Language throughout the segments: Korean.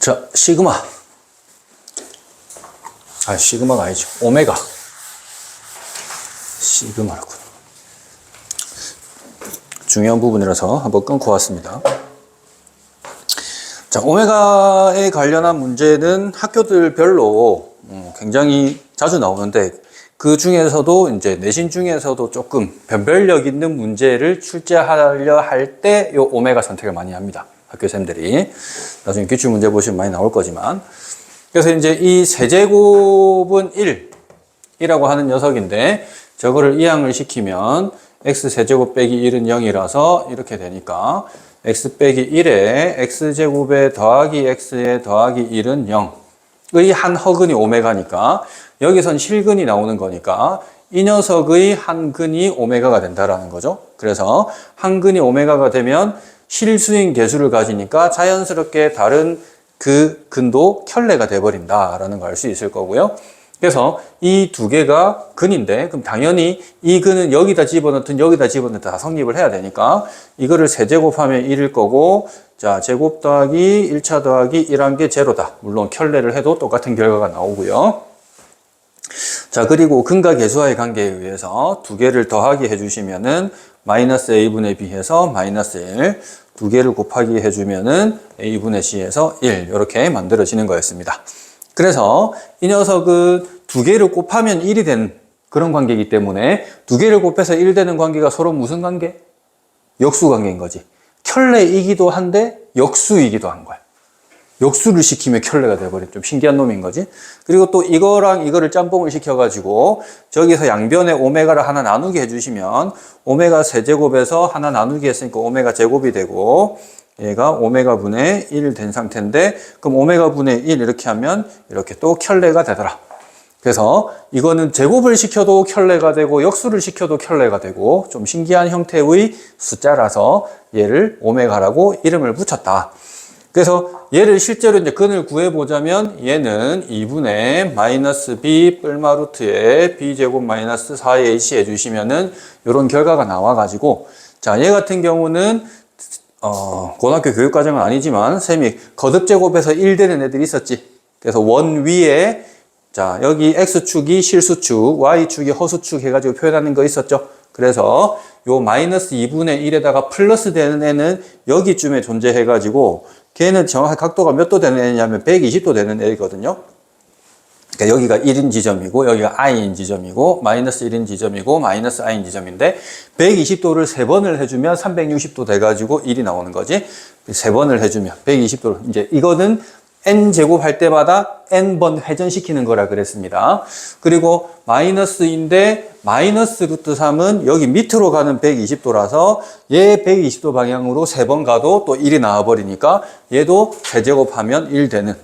자, 시그마. 아, 시그마가 아니죠. 오메가. 시그마라고. 중요한 부분이라서 한번 끊고 왔습니다. 자, 오메가에 관련한 문제는 학교들별로 음, 굉장히 자주 나오는데 그 중에서도 이제 내신 중에서도 조금 변별력 있는 문제를 출제하려 할때이 오메가 선택을 많이 합니다. 학교생들이. 나중에 기출 문제 보시면 많이 나올 거지만. 그래서 이제 이 세제곱은 1, 이라고 하는 녀석인데 저거를 이항을 시키면 x 세제곱 빼기 1은 0이라서 이렇게 되니까 x 빼기 1에 x제곱에 더하기 x에 더하기 1은 0의 한 허근이 오메가니까 여기선 실근이 나오는 거니까 이 녀석의 한 근이 오메가가 된다라는 거죠. 그래서 한 근이 오메가가 되면 실수인 개수를 가지니까 자연스럽게 다른 그 근도 켤레가 돼버린다라는 걸 알 수 있을 거고요. 그래서 이 두 개가 근인데 그럼 당연히 이 근은 여기다 집어넣든 여기다 집어넣든 다 성립을 해야 되니까 이거를 세제곱하면 1일 거고 자 제곱 더하기 1차 더하기 1한 게 제로다. 물론 켤레를 해도 똑같은 결과가 나오고요. 자 그리고 근과 계수와의 관계에 의해서 두 개를 더하기 해주시면은 마이너스 a분의 b해서 마이너스 1, 두 개를 곱하기 해주면은 a분의 c에서 1 이렇게 만들어지는 거였습니다. 그래서 이 녀석은 두 개를 곱하면 1이 되는 그런 관계이기 때문에 두 개를 곱해서 1 되는 관계가 서로 무슨 관계? 역수 관계인 거지. 켤레이기도 한데 역수이기도 한 거야. 역수를 시키면 켤레가 돼버린 좀 신기한 놈인 거지. 그리고 또 이거랑 이거를 짬뽕을 시켜가지고 저기서 양변에 오메가를 하나 나누게 해주시면 오메가 세제곱에서 하나 나누기 했으니까 오메가 제곱이 되고 얘가 오메가 분의 1 된 상태인데 그럼 오메가 분의 1 이렇게 하면 이렇게 또 켤레가 되더라. 그래서 이거는 제곱을 시켜도 켤레가 되고 역수를 시켜도 켤레가 되고 좀 신기한 형태의 숫자라서 얘를 오메가라고 이름을 붙였다. 그래서 얘를 실제로 이제 근을 구해보자면 얘는 2분의 마이너스 b 뿔마 루트에 b제곱 마이너스 4ac 해주시면은 이런 결과가 나와가지고 자, 얘 같은 경우는 어, 고등학교 교육과정은 아니지만 쌤이 거듭제곱해서 1 되는 애들이 있었지. 그래서 원 위에 자, 여기 x축이 실수축, y축이 허수축 해가지고 표현하는 거 있었죠. 그래서 요 마이너스 2분의 1에다가 플러스 되는 애는 여기쯤에 존재해가지고 걔는 정확히 각도가 몇 도 되는 애냐면 120도 되는 애거든요. 그러니까 여기가 1인 지점이고 여기가 i인 지점이고 마이너스 1인 지점이고 마이너스 i인 지점인데 120도를 세 번을 해주면 360도 돼가지고 1이 나오는 거지. 세 번을 해주면 120도를 이제 이거는 n 제곱 할 때마다 n 번 회전시키는 거라 그랬습니다. 그리고 마이너스인데 마이너스 루트 3은 여기 밑으로 가는 120도라서 얘 120도 방향으로 세 번 가도 또 1이 나와 버리니까 얘도 세제곱하면 1 되는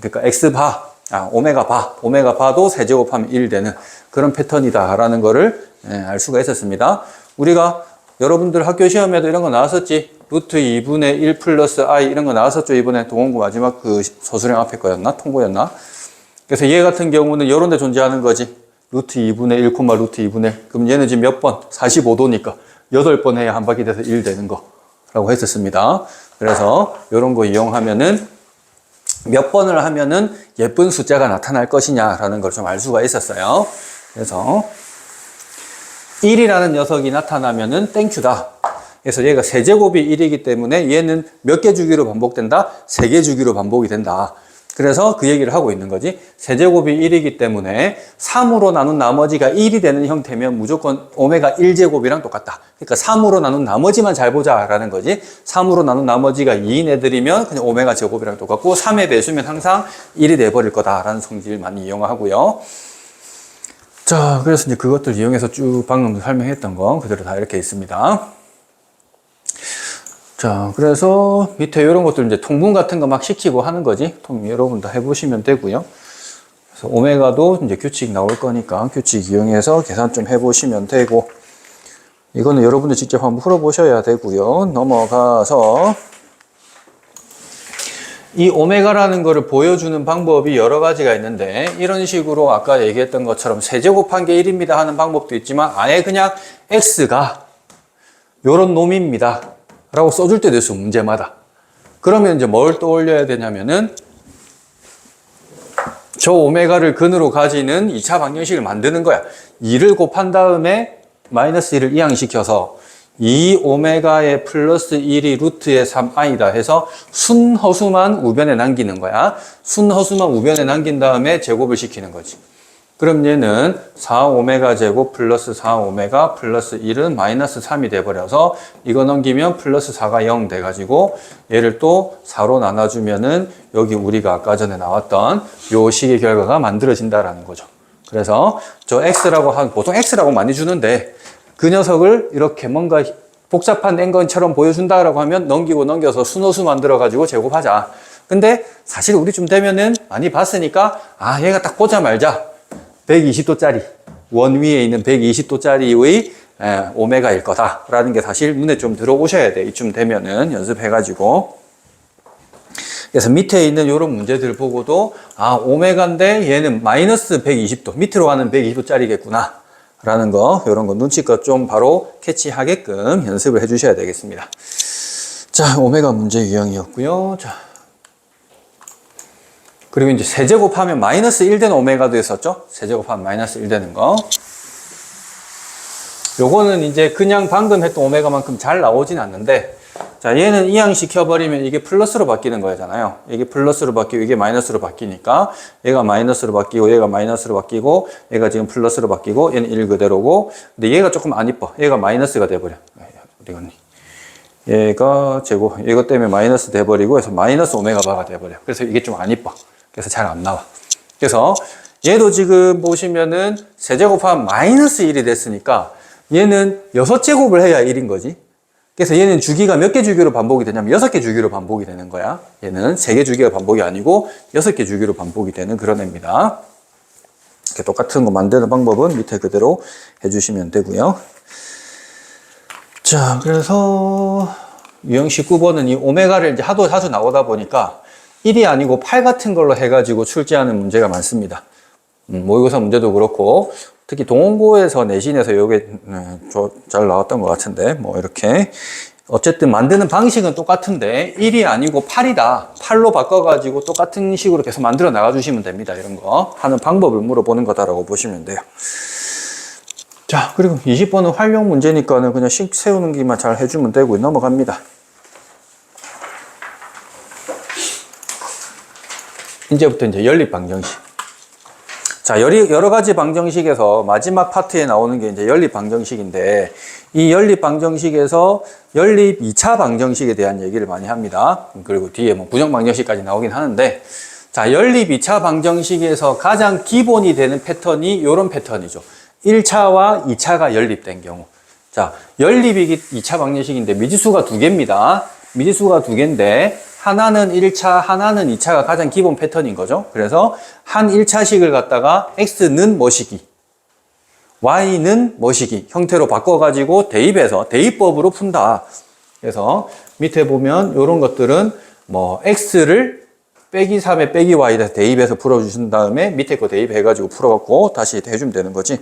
그러니까 x 바 아, 오메가 바, 오메가 바도 세제곱하면 1 되는 그런 패턴이다라는 거를 예, 알 수가 있었습니다. 우리가 여러분들 학교 시험에도 이런 거 나왔었지. 루트 2분의 1 플러스 i 이런 거 나왔었죠. 이번에 동원구 마지막 그 서술형 앞에 거였나? 통고였나? 그래서 얘 같은 경우는 이런 데 존재하는 거지. 루트 2분의 1, 루트 2분의 1. 그럼 얘는 지금 몇 번? 45도니까 8번 해야 한 바퀴 돼서 1 되는 거라고 했었습니다. 그래서 이런 거 이용하면은 몇 번을 하면은 예쁜 숫자가 나타날 것이냐라는 걸 좀 알 수가 있었어요. 그래서 1이라는 녀석이 나타나면은 땡큐다. 그래서 얘가 세제곱이 1이기 때문에 얘는 몇 개 주기로 반복된다? 세 개 주기로 반복이 된다. 그래서 그 얘기를 하고 있는 거지. 세제곱이 1이기 때문에 3으로 나눈 나머지가 1이 되는 형태면 무조건 오메가 1제곱이랑 똑같다. 그러니까 3으로 나눈 나머지만 잘 보자라는 거지. 3으로 나눈 나머지가 2인 애들이면 그냥 오메가 제곱이랑 똑같고 3의 배수면 항상 1이 돼버릴 거다라는 성질을 많이 이용하고요. 자, 그래서 이제 그것들 이용해서 쭉 방금 설명했던 거 그대로 다 이렇게 있습니다. 자, 그래서 밑에 이런 것들 이제 통분 같은 거 막 시키고 하는 거지. 통 여러분 다 해보시면 되고요. 그래서 오메가도 이제 규칙 나올 거니까 규칙 이용해서 계산 좀 해보시면 되고, 이거는 여러분들 직접 한번 풀어보셔야 되고요. 넘어가서 이 오메가라는 거를 보여주는 방법이 여러 가지가 있는데 이런 식으로 아까 얘기했던 것처럼 세제곱한 게 1입니다 하는 방법도 있지만 아예 그냥 x가 요런 놈입니다 라고 써줄 때도 있어 문제마다 그러면 이제 뭘 떠올려야 되냐면은 저 오메가를 근으로 가지는 2차 방정식을 만드는 거야. 2를 곱한 다음에 마이너스 1을 이항시켜서 2 오메가의 플러스 1이 루트의 3i다 해서 순허수만 우변에 남기는 거야. 순허수만 우변에 남긴 다음에 제곱을 시키는 거지. 그럼 얘는 4 오메가 제곱 플러스 4 오메가 플러스 1은 마이너스 3이 돼버려서 이거 넘기면 플러스 4가 0 돼가지고 얘를 또 4로 나눠주면은 여기 우리가 아까 전에 나왔던 요 식의 결과가 만들어진다라는 거죠. 그래서 저 x라고 한 보통 x라고 많이 주는데 그 녀석을 이렇게 뭔가 복잡한 앵건처럼 보여준다라고 하면 넘기고 넘겨서 순호수 만들어가지고 제곱하자. 근데 사실 우리 좀 되면은 많이 봤으니까 아 얘가 딱 보자 말자. 120도짜리 원 위에 있는 120도짜리의 오메가일 거다라는 게 사실 눈에 좀 들어오셔야 돼. 이쯤 되면은 연습해가지고. 그래서 밑에 있는 이런 문제들 보고도 아 오메가인데 얘는 마이너스 120도 밑으로 가는 120도짜리겠구나 라는 거 이런 거 눈치껏 좀 바로 캐치하게끔 연습을 해주셔야 되겠습니다. 자 오메가 문제 유형이었고요. 자 그리고 이제 세제곱하면 마이너스 1 되는 오메가도 있었죠? 세제곱하면 마이너스 1 되는 거. 요거는 이제 그냥 방금 했던 오메가만큼 잘 나오진 않는데, 자, 얘는 이항시켜버리면 이게 플러스로 바뀌는 거잖아요. 이게 플러스로 바뀌고 이게 마이너스로 바뀌니까, 얘가 마이너스로 바뀌고 얘가 마이너스로 바뀌고, 얘가 지금 플러스로 바뀌고, 얘는 1 그대로고, 근데 얘가 조금 안 이뻐. 얘가 마이너스가 돼버려. 우리 언니. 얘가 제곱, 이것 때문에 마이너스 돼버리고 해서 마이너스 오메가 바가 돼버려. 그래서 이게 좀 안 이뻐. 그래서 잘 안 나와. 그래서 얘도 지금 보시면은 세제곱하면 마이너스 1이 됐으니까 얘는 6제곱을 해야 1인 거지. 그래서 얘는 주기가 몇 개 주기로 반복이 되냐면 6개 주기로 반복이 되는 거야. 얘는 3개 주기가 반복이 아니고 6개 주기로 반복이 되는 그런 애입니다. 이렇게 똑같은 거 만드는 방법은 밑에 그대로 해주시면 되고요. 자, 그래서 유형 19번은 이 오메가를 이제 하도 자주 나오다 보니까 1이 아니고 8 같은 걸로 해가지고 출제하는 문제가 많습니다. 음, 모의고사 문제도 그렇고 특히 동원고에서 내신에서 이게 네, 잘 나왔던 것 같은데 뭐 이렇게 어쨌든 만드는 방식은 똑같은데 1이 아니고 8이다. 8로 바꿔가지고 똑같은 식으로 계속 만들어 나가주시면 됩니다. 이런 거 하는 방법을 물어보는 거다라고 보시면 돼요. 자 그리고 20번은 활용 문제니까는 그냥 식 세우는 기만 잘 해주면 되고 넘어갑니다. 이제부터 이제 연립 방정식. 자, 여러 가지 방정식에서 마지막 파트에 나오는 게 이제 연립 방정식인데, 이 연립 방정식에서 연립 2차 방정식에 대한 얘기를 많이 합니다. 그리고 뒤에 뭐 부정 방정식까지 나오긴 하는데, 자, 연립 2차 방정식에서 가장 기본이 되는 패턴이 이런 패턴이죠. 1차와 2차가 연립된 경우. 자, 연립이 2차 방정식인데 미지수가 두 개입니다. 미지수가 두 개인데, 하나는 1차, 하나는 2차가 가장 기본 패턴인 거죠. 그래서 한 1차식을 갖다가 x는 뭐시기, y는 뭐시기 형태로 바꿔가지고 대입해서 대입법으로 푼다. 그래서 밑에 보면 이런 것들은 뭐 x를 빼기 3에 빼기 y에 대입해서 풀어주신 다음에 밑에 거 대입해가지고 풀어갖고 다시 해주면 되는 거지.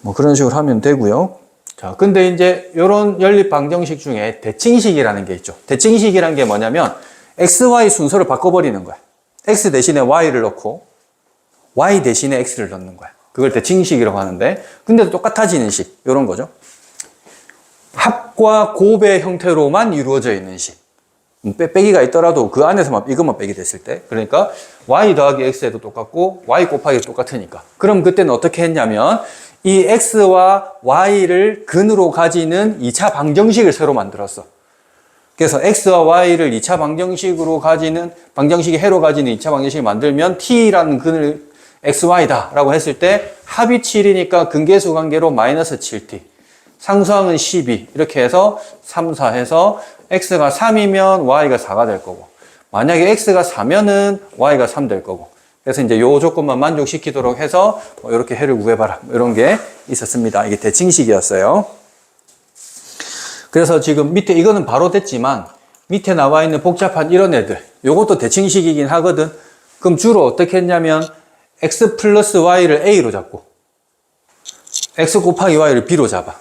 뭐 그런 식으로 하면 되고요. 자, 근데 이제 이런 연립 방정식 중에 대칭식이라는 게 있죠. 대칭식이라는 게 뭐냐면 x, y 순서를 바꿔버리는 거야. x 대신에 y를 넣고 y 대신에 x를 넣는 거야. 그걸 대칭식이라고 하는데 근데도 똑같아지는 식 이런 거죠. 합과 곱의 형태로만 이루어져 있는 식. 음, 빼, 빼기가 있더라도 그 안에서만 이것만 빼기 됐을 때 그러니까 y 더하기 x에도 똑같고 y 곱하기 똑같으니까 그럼 그때는 어떻게 했냐면 이 x와 y를 근으로 가지는 2차 방정식을 새로 만들었어. 그래서 x와 y를 2차 방정식으로 가지는 방정식의 해로 가지는 2차 방정식을 만들면 t라는 근을 xy다 라고 했을 때 합이 7이니까 근계수 관계로 마이너스 7t 상수항은 12 이렇게 해서 3, 4 해서 x가 3이면 y가 4가 될 거고 만약에 x가 4면은 y가 3 될 거고 그래서 이제 요 조건만 만족시키도록 해서 뭐 이렇게 해를 구해봐라. 뭐 이런 게 있었습니다. 이게 대칭식이었어요. 그래서 지금 밑에 이거는 바로 됐지만 밑에 나와 있는 복잡한 이런 애들 요것도 대칭식이긴 하거든. 그럼 주로 어떻게 했냐면 x 플러스 y를 a로 잡고 x 곱하기 y를 b로 잡아.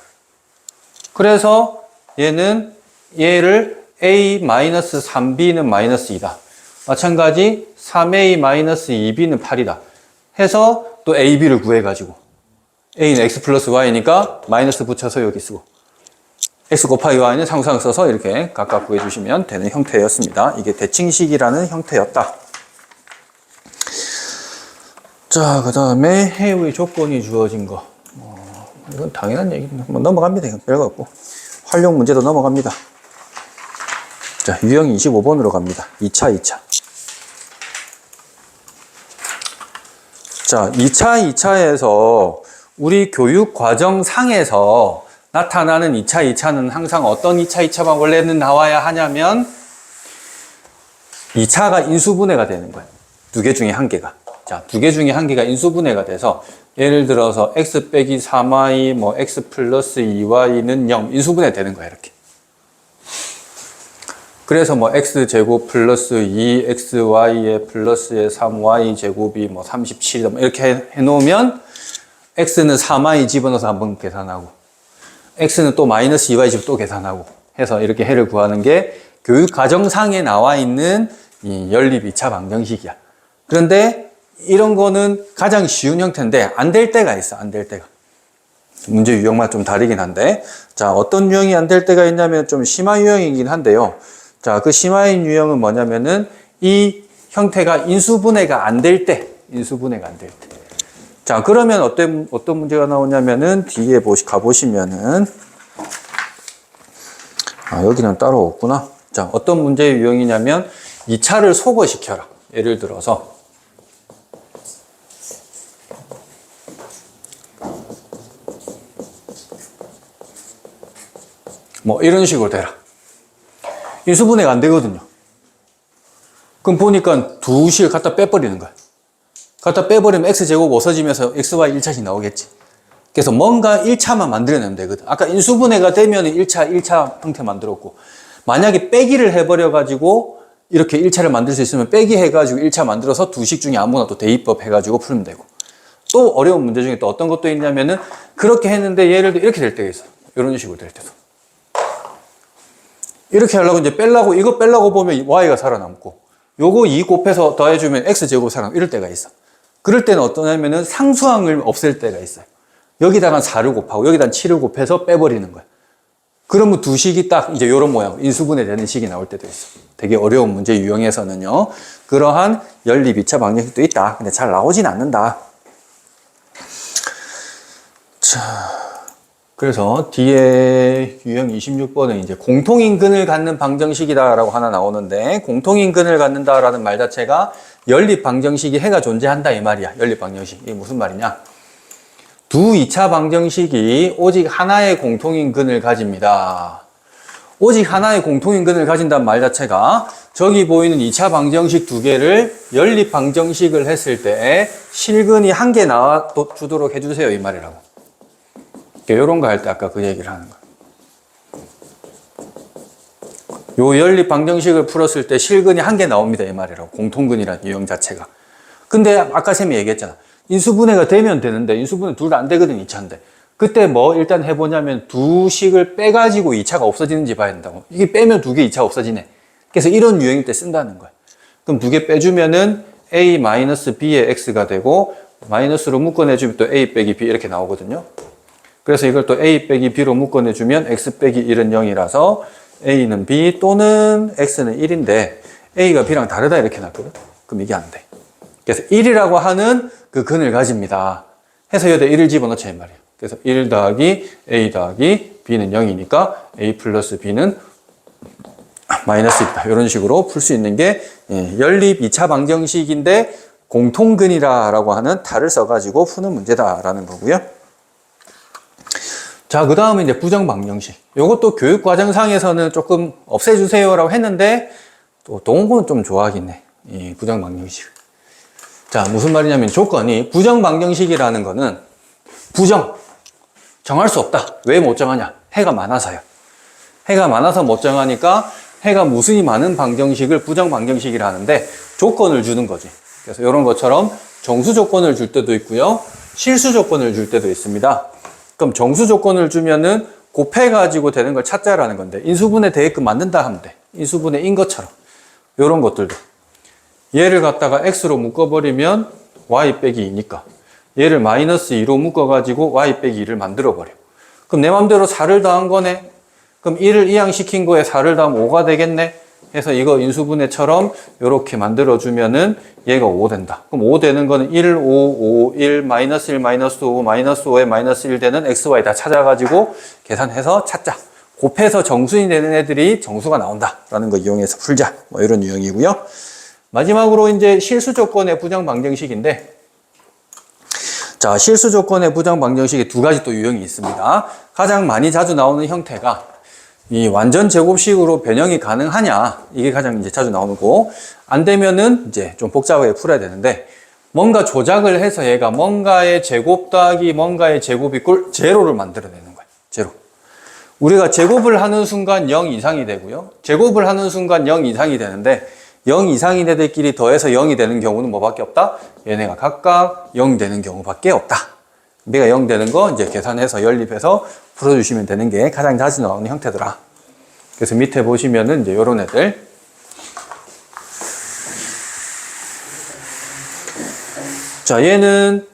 그래서 얘는 얘를 a 마이너스 3b는 마이너스 2다. 마찬가지 3a-2b는 8이다. 해서 또 ab를 구해가지고 a는 x 플러스 y니까 마이너스 붙여서 여기 쓰고 x 곱하기 y는 상수항 써서 이렇게 각각 구해주시면 되는 형태였습니다. 이게 대칭식이라는 형태였다. 자, 그 다음에 해의 조건이 주어진 거. 어, 이건 당연한 얘기입니다. 뭐 넘어갑니다. 이건 별거 없고. 활용 문제도 넘어갑니다. 자, 유형 25번으로 갑니다. 2차, 2차. 자, 2차, 2차에서 우리 교육 과정 상에서 나타나는 2차, 2차는 항상 어떤 2차, 2차만 원래는 나와야 하냐면 2차가 인수분해가 되는 거예요. 두 개 중에 한 개가. 자, 두 개 중에 한 개가 인수분해가 돼서 예를 들어서 x 빼기 3y, 뭐 x 플러스 2y는 0 인수분해 되는 거야, 이렇게. 그래서 뭐 x 제곱 플러스 2xy에 플러스에 3y 제곱이 뭐 37, 뭐 이렇게 해- 해놓으면 x는 3y 집어넣어서 한번 계산하고 x는 또 마이너스 2y 집 또 계산하고 해서 이렇게 해를 구하는 게 교육 과정상에 나와 있는 이 연립 2차 방정식이야. 그런데 이런 거는 가장 쉬운 형태인데 안 될 때가 있어. 안 될 때가. 문제 유형만 좀 다르긴 한데 자 어떤 유형이 안 될 때가 있냐면 좀 심화 유형이긴 한데요. 자 그 심화인 유형은 뭐냐면은 이 형태가 인수분해가 안 될 때, 인수분해가 안 될 때. 자 그러면 어떤 어떤 문제가 나오냐면은 뒤에 보시 가 보시면은 아 여기는 따로 없구나. 자 어떤 문제의 유형이냐면 이 차를 소거시켜라. 예를 들어서 뭐 이런 식으로 되라. 인수분해가 안 되거든요. 그럼 보니까 두식 갖다 빼버리는 거야. 갖다 빼버리면 x제곱 없어지면서 xy 1차씩 나오겠지. 그래서 뭔가 1차만 만들어내면 되거든. 아까 인수분해가 되면 1차, 1차 형태 만들었고, 만약에 빼기를 해버려가지고, 이렇게 1차를 만들 수 있으면 빼기 해가지고 1차 만들어서 두식 중에 아무나 또 대입법 해가지고 풀면 되고. 또 어려운 문제 중에 또 어떤 것도 있냐면은, 그렇게 했는데 예를 들어 이렇게 될 때가 있어. 이런 식으로 될 때도. 이렇게 하려고 이제 빼려고, 이거 빼려고 보면 y가 살아남고, 요거 2 곱해서 더해주면 x제곱 살아남 이럴 때가 있어. 그럴 때는 어떠냐면은 상수항을 없앨 때가 있어요. 여기다가 4를 곱하고 여기다 7을 곱해서 빼버리는 거야. 그러면 두 식이 딱 이제 이런 모양, 인수분해 되는 식이 나올 때도 있어. 되게 어려운 문제 유형에서는요. 그러한 연립 2차 방정식도 있다. 근데 잘 나오진 않는다. 자, 그래서 뒤에 유형 26번은 이제 공통인근을 갖는 방정식이다라고 하나 나오는데 공통인근을 갖는다라는 말 자체가 연립 방정식이 해가 존재한다 이 말이야. 연립 방정식. 이게 무슨 말이냐? 두 2차 방정식이 오직 하나의 공통인근을 가집니다. 오직 하나의 공통인근을 가진다는 말 자체가 저기 보이는 2차 방정식 두 개를 연립 방정식을 했을 때 실근이 한 개 나와 주도록 해주세요 이 말이라고. 이런 거 할 때 아까 그 얘기를 하는 거야. 요 연립 방정식을 풀었을 때 실근이 한 개 나옵니다. 이 말이라고. 공통근이라는 유형 자체가. 근데 아까 쌤이 얘기했잖아. 인수분해가 되면 되는데 인수분해 둘다안 되거든 2차인데. 그때 뭐 일단 해보냐면 두 식을 빼가지고 2차가 없어지는지 봐야 된다고. 이게 빼면 두 개 2차 없어지네. 그래서 이런 유형일 때 쓴다는 거야. 그럼 두 개 빼주면은 a-b의 x가 되고 마이너스로 묶어내주면 또 a 빼기 b 이렇게 나오거든요. 그래서 이걸 또 a 빼기 b로 묶어내주면 x 빼기 1은 0이라서 a는 b 또는 x는 1인데 a가 b랑 다르다 이렇게 났거든. 그럼 이게 안 돼. 그래서 1이라고 하는 그 근을 가집니다. 해서 여기다 1을 집어넣자 이 말이에요. 그래서 1 더하기 a 더하기 b는 0이니까 a 플러스 b는 마이너스 있다. 이런 식으로 풀 수 있는 게 예, 연립 2차 방정식인데 공통근이라고 하는 탈을 써가지고 푸는 문제다라는 거고요. 자, 그 다음에 이제 부정방정식. 요것도 교육과정상에서는 조금 없애주세요라고 했는데, 또 동호는 좀 좋아하긴 해. 이 부정방정식. 자, 무슨 말이냐면 조건이 부정방정식이라는 거는 부정. 정할 수 없다. 왜 못 정하냐? 해가 많아서요. 해가 많아서 못 정하니까 해가 무수히 많은 방정식을 부정방정식이라 하는데 조건을 주는 거지. 그래서 이런 것처럼 정수 조건을 줄 때도 있고요. 실수 조건을 줄 때도 있습니다. 그럼 정수 조건을 주면은 곱해가지고 되는 걸 찾자라는 건데 인수분해 되게끔 만든다 하면 돼. 인수분해인 것처럼. 이런 것들도. 얘를 갖다가 x로 묶어버리면 y 빼기 2니까 얘를 마이너스 2로 묶어가지고 y 빼기 2를 만들어버려. 그럼 내 맘대로 4를 더한 거네. 그럼 1을 이항시킨 거에 4를 더하면 5가 되겠네. 해서 이거 인수분해처럼 이렇게 만들어주면은 얘가 5 된다. 그럼 5 되는 거는 1, 5, 5, 1, 마이너스 1, 마이너스 5, 마이너스 5에 마이너스 1 되는 x, y 다 찾아가지고 계산해서 찾자. 곱해서 정수이 되는 애들이 정수가 나온다. 라는 거 이용해서 풀자. 뭐 이런 유형이고요. 마지막으로 이제 실수 조건의 부정 방정식인데 자, 실수 조건의 부정 방정식이 두 가지 또 유형이 있습니다. 가장 많이 자주 나오는 형태가 이 완전 제곱식으로 변형이 가능하냐 이게 가장 이제 자주 나오는 거고 안 되면은 이제 좀 복잡하게 풀어야 되는데 뭔가 조작을 해서 얘가 뭔가의 제곱 더하기 뭔가의 제곱이 꼴 제로를 만들어내는 거예요. 제로. 우리가 제곱을 하는 순간 0 이상이 되고요. 제곱을 하는 순간 0 이상이 되는데 0 이상인 애들끼리 더해서 0이 되는 경우는 뭐밖에 없다? 얘네가 각각 0 되는 경우밖에 없다. 내가 0 되는 거 이제 계산해서 연립해서 풀어주시면 되는 게 가장 자주 나오는 형태더라. 그래서 밑에 보시면은 이제 요런 애들. 자, 얘는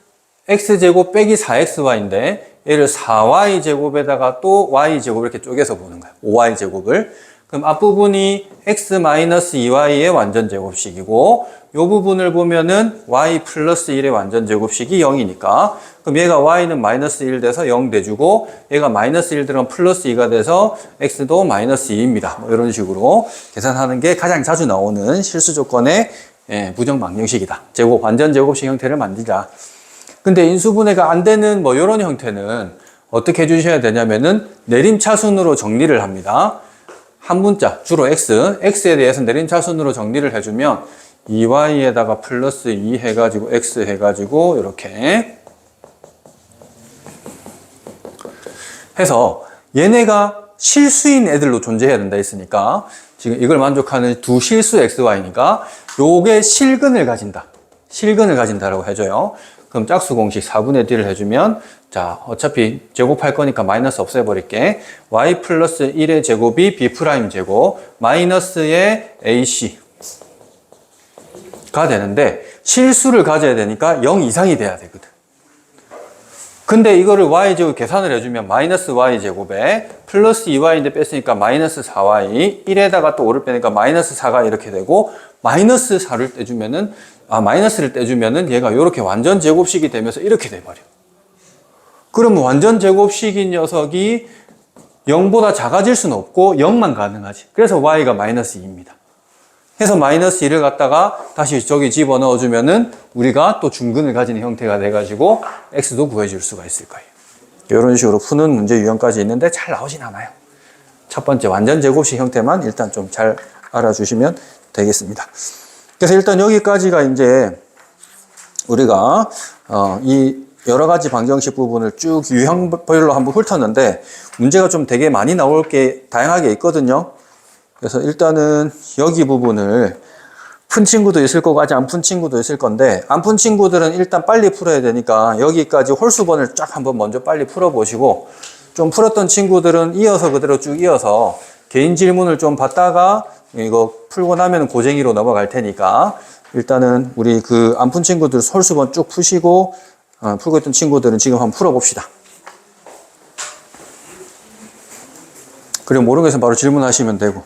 x제곱 빼기 4xy인데 얘를 4y제곱에다가 또 y제곱 이렇게 쪼개서 보는 거야. 5y제곱을. 그럼 앞부분이 x-2y의 완전 제곱식이고 요 부분을 보면은 y 플러스 1의 완전 제곱식이 0이니까 그럼 얘가 y는 마이너스 1 돼서 0 돼주고 얘가 마이너스 1 들어가면 플러스 2가 돼서 x도 마이너스 2입니다. 뭐 이런 식으로 계산하는 게 가장 자주 나오는 실수 조건의 예, 부정 방정식이다. 제곱 완전 제곱식 형태를 만들자. 근데 인수분해가 안 되는 뭐 이런 형태는 어떻게 해주셔야 되냐면은 내림차순으로 정리를 합니다. 한 문자, 주로 x, x에 대해서 내림차순으로 정리를 해주면 2y에다가 플러스 2 해가지고 x 해가지고 이렇게 해서 얘네가 실수인 애들로 존재해야 된다 했으니까 지금 이걸 만족하는 두 실수 xy니까 요게 실근을 가진다. 실근을 가진다라고 해줘요. 그럼 짝수 공식 4분의 d를 해주면 자 어차피 제곱할 거니까 마이너스 없애버릴게 y 플러스 1의 제곱이 b 프라임 제곱 마이너스의 ac 가 되는데 실수를 가져야 되니까 0 이상이 돼야 되거든 근데 이거를 y제곱 계산을 해주면 마이너스 y제곱에 플러스 2y인데 뺐으니까 마이너스 4y 1에다가 또 5를 빼니까 마이너스 4가 이렇게 되고 마이너스 4를 떼주면은 아 마이너스를 떼주면은 얘가 이렇게 완전 제곱식이 되면서 이렇게 돼버려. 그러면 완전 제곱식인 녀석이 0보다 작아질 수는 없고 0만 가능하지. 그래서 y가 마이너스 2입니다 해서 마이너스 1을 갖다가 다시 저기 집어넣어 주면은 우리가 또 중근을 가지는 형태가 돼 가지고 x도 구해 줄 수가 있을 거예요. 이런 식으로 푸는 문제 유형까지 있는데 잘 나오진 않아요. 첫 번째 완전 제곱식 형태만 일단 좀 잘 알아주시면 되겠습니다. 그래서 일단 여기까지가 이제 우리가 어, 이 여러 가지 방정식 부분을 쭉 유형별로 한번 훑었는데 문제가 좀 되게 많이 나올 게 다양하게 있거든요. 그래서 일단은 여기 부분을 푼 친구도 있을 거고 아직 안 푼 친구도 있을 건데 안 푼 친구들은 일단 빨리 풀어야 되니까 여기까지 홀수번을 쫙 한번 먼저 빨리 풀어보시고 좀 풀었던 친구들은 이어서 그대로 쭉 이어서 개인 질문을 좀 받다가 이거 풀고 나면 고쟁이로 넘어갈 테니까 일단은 우리 그 안 푼 친구들 홀수번 쭉 푸시고 어, 풀고 있던 친구들은 지금 한번 풀어봅시다. 그리고 것은 바로 질문하시면 되고